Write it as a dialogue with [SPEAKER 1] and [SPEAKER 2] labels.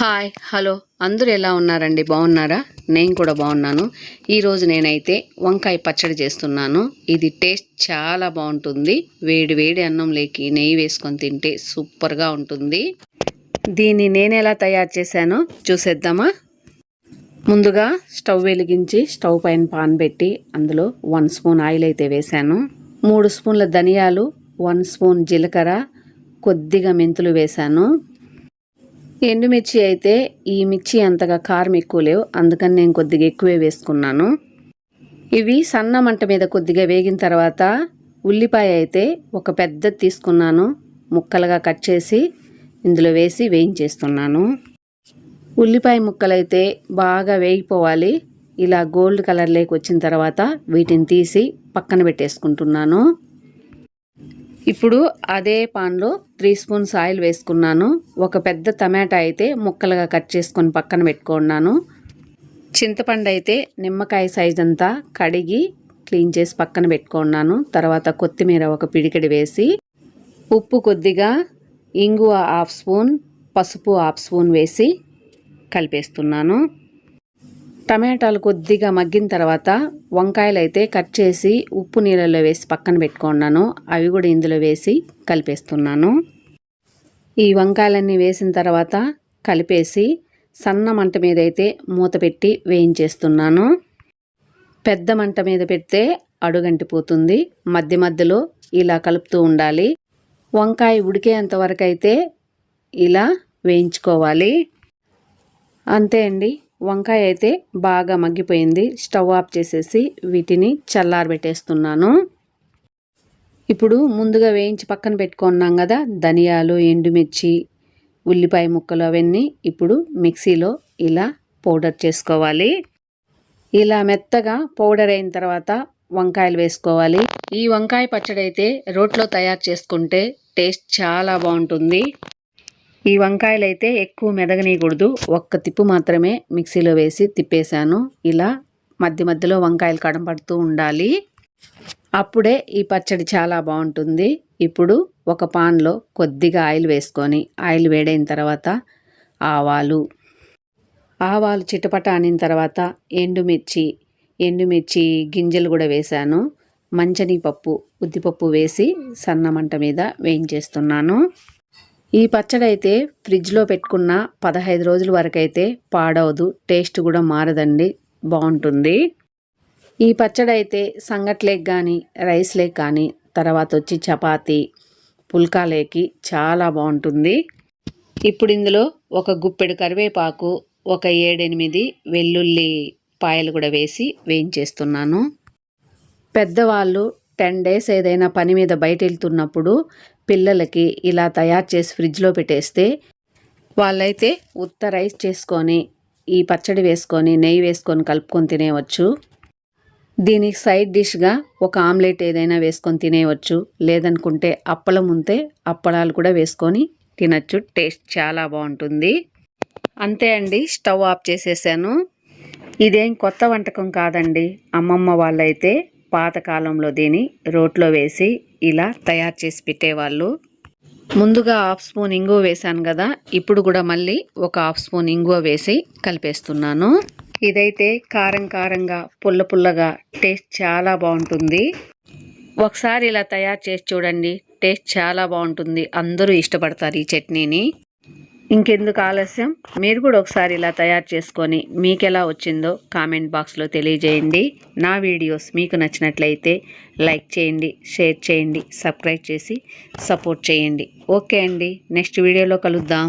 [SPEAKER 1] Hi hello. అందరూ ఎలా ఉన్నారండి? బాగున్నారా? నేను కూడా బాగున్నాను. ఈరోజు నేనైతే వంకాయ పచ్చడి చేస్తున్నాను. ఇది టేస్ట్ చాలా బాగుంటుంది. వేడి వేడి అన్నం లేకి నెయ్యి వేసుకొని తింటే సూపర్గా ఉంటుంది. దీన్ని నేను ఎలా తయారు చేశానో చూసేద్దామా? ముందుగా స్టవ్ వెలిగించి స్టవ్ పైన పాన్ పెట్టి అందులో వన్ స్పూన్ ఆయిల్ అయితే వేశాను. మూడు స్పూన్ల ధనియాలు వన్ స్పూన్ జీలకర్ర కొద్దిగా మెంతులు వేశాను. ఎండుమిర్చి అయితే ఈ మిర్చి అంతగా కారం ఎక్కువ లేవు. అందుకని నేను కొద్దిగా ఎక్కువే వేసుకున్నాను. ఇవి సన్న మంట మీద కొద్దిగా వేగిన తర్వాత ఉల్లిపాయ అయితే ఒక పెద్ద తీసుకున్నాను. ముక్కలుగా కట్ చేసి ఇందులో వేసి వేయించేస్తున్నాను. ఉల్లిపాయ ముక్కలైతే బాగా వేగిపోవాలి. ఇలా గోల్డ్ కలర్ లేకి వచ్చిన తర్వాత వీటిని తీసి పక్కన పెట్టేసుకుంటున్నాను. ఇప్పుడు అదే పాన్లో త్రీ స్పూన్స్ ఆయిల్ వేసుకున్నాను. ఒక పెద్ద టమాటా అయితే ముక్కలుగా కట్ చేసుకొని పక్కన పెట్టుకున్నాను. చింతపండు అయితే నిమ్మకాయ సైజ్ అంతా కడిగి క్లీన్ చేసి పక్కన పెట్టుకున్నాను. తర్వాత కొత్తిమీర ఒక పిడికిడి వేసి ఉప్పు కొద్దిగా ఇంగువ హాఫ్ స్పూన్ పసుపు హాఫ్ స్పూన్ వేసి కలిపేస్తున్నాను. టమాటాలు కొద్దిగా మగ్గిన తర్వాత వంకాయలు అయితే కట్ చేసి ఉప్పు నీళ్ళలో వేసి పక్కన పెట్టుకున్నాను. అవి కూడా ఇందులో వేసి కలిపేస్తున్నాను. ఈ వంకాయలన్నీ వేసిన తర్వాత కలిపేసి సన్న మంట మీద అయితే మూత పెట్టి వేయించేస్తున్నాను. పెద్ద మంట మీద పెడితే అడుగంటిపోతుంది. మధ్య మధ్యలో ఇలా కలుపుతూ ఉండాలి. వంకాయ ఉడికేంత వరకు అయితే ఇలా వేయించుకోవాలి. అంతే అండి. వంకాయ అయితే బాగా మగ్గిపోయింది. స్టవ్ ఆఫ్ చేసేసి వీటిని చల్లారబెట్టేస్తున్నాను. ఇప్పుడు ముందుగా వేయించి పక్కన పెట్టుకున్నాం కదా ధనియాలు ఎండుమిర్చి ఉల్లిపాయ ముక్కలు అవన్నీ ఇప్పుడు మిక్సీలో ఇలా పౌడర్ చేసుకోవాలి. ఇలా మెత్తగా పౌడర్ అయిన తర్వాత వంకాయలు వేసుకోవాలి. ఈ వంకాయ పచ్చడి అయితే రోట్లో తయారు చేసుకుంటే టేస్ట్ చాలా బాగుంటుంది. ఈ వంకాయలు అయితే ఎక్కువ మెదగనీయకూడదు. ఒక్క తిప్పు మాత్రమే మిక్సీలో వేసి తిప్పేశాను. ఇలా మధ్య మధ్యలో వంకాయలు కడపడుతూ ఉండాలి. అప్పుడే ఈ పచ్చడి చాలా బాగుంటుంది. ఇప్పుడు ఒక పాన్లో కొద్దిగా ఆయిల్ వేసుకొని ఆయిల్ వేడైన తర్వాత ఆవాలు. ఆవాలు చిటపట అనిన తర్వాత ఎండుమిర్చి ఎండుమిర్చి గింజలు కూడా వేశాను. మంచని పప్పు ఉద్దిపప్పు వేసి సన్నమంట మీద వేయించేస్తున్నాను. ఈ పచ్చడి అయితే ఫ్రిడ్జ్లో పెట్టుకున్న పదహైదు రోజుల వరకు అయితే పాడవదు టేస్ట్ కూడా మారదండి. బాగుంటుంది. ఈ పచ్చడి అయితే సంగట్లేక్ కానీ రైస్ లేక్ కానీ తర్వాత వచ్చి చపాతి పుల్కాలేకి చాలా బాగుంటుంది. ఇప్పుడు ఇందులో ఒక గుప్పెడు కరివేపాకు ఒక ఏడెనిమిది వెల్లుల్లి పాయలు కూడా వేసి వేయించేస్తున్నాను. పెద్దవాళ్ళు టెన్ డేస్ ఏదైనా పని మీద బయట వెళ్తున్నప్పుడు పిల్లలకి ఇలా తయారు చేసి ఫ్రిడ్జ్లో పెట్టేస్తే వాళ్ళైతే ఉత్త రైస్ చేసుకొని ఈ పచ్చడి వేసుకొని నెయ్యి వేసుకొని కలుపుకొని తినేవచ్చు దీనికి సైడ్ డిష్గా ఒక ఆమ్లెట్ ఏదైనా వేసుకొని తినేయవచ్చు లేదనుకుంటే అప్పలం ఉంటే అప్పడాలు కూడా వేసుకొని తినచ్చు. టేస్ట్ చాలా బాగుంటుంది. అంతే అండి స్టవ్ ఆఫ్ చేసేసాను. ఇదేం కొత్త వంటకం కాదండి. అమ్మమ్మ వాళ్ళైతే పాతకాలంలో దీని రోట్లో వేసి ఇలా తయారు చేసి పెట్టేవాళ్ళు. ముందుగా హాఫ్ స్పూన్ ఇంగువ వేశాను కదా ఇప్పుడు కూడా మళ్ళీ ఒక హాఫ్ స్పూన్ ఇంగువ వేసి కలిపేస్తున్నాను. ఇదైతే కారం కారంగా పుల్ల పుల్లగా టేస్ట్ చాలా బాగుంటుంది. ఒకసారి ఇలా తయారు చేసి చూడండి టేస్ట్ చాలా బాగుంటుంది. అందరూ ఇష్టపడతారు ఈ చట్నీని. ఇంకెందుకు ఆలస్యం? మీరు కూడా ఒకసారి ఇలా తయారు చేసుకొని మీకు ఎలా వచ్చిందో కామెంట్ బాక్స్లో తెలియజేయండి. నా వీడియోస్ మీకు నచ్చినట్లయితే లైక్ చేయండి షేర్ చేయండి సబ్స్క్రైబ్ చేసి సపోర్ట్ చేయండి. ఓకే అండి నెక్స్ట్ వీడియోలో కలుద్దాం.